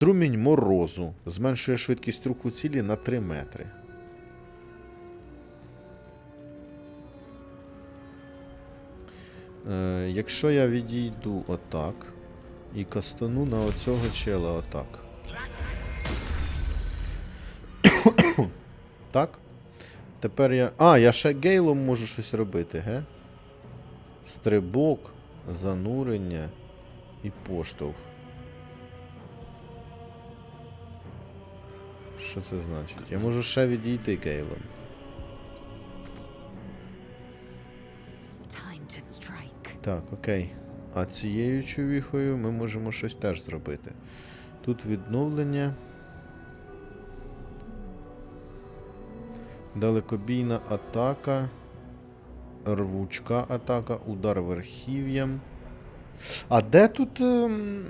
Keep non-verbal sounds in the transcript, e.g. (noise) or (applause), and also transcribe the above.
Струмінь морозу зменшує швидкість руху цілі на 3 метри. Е, якщо я відійду отак і кастану на оцього чела отак. (coughs) так? Тепер я. А, я ще гейлом можу щось робити, ге? Стрибок, занурення і поштовх. Що це значить? Я можу ще відійти strike. Так, окей. А цією човіхою ми можемо щось теж зробити. Тут відновлення. Далекобійна атака. Рвучка атака, удар верхів'ям. А де тут. ем,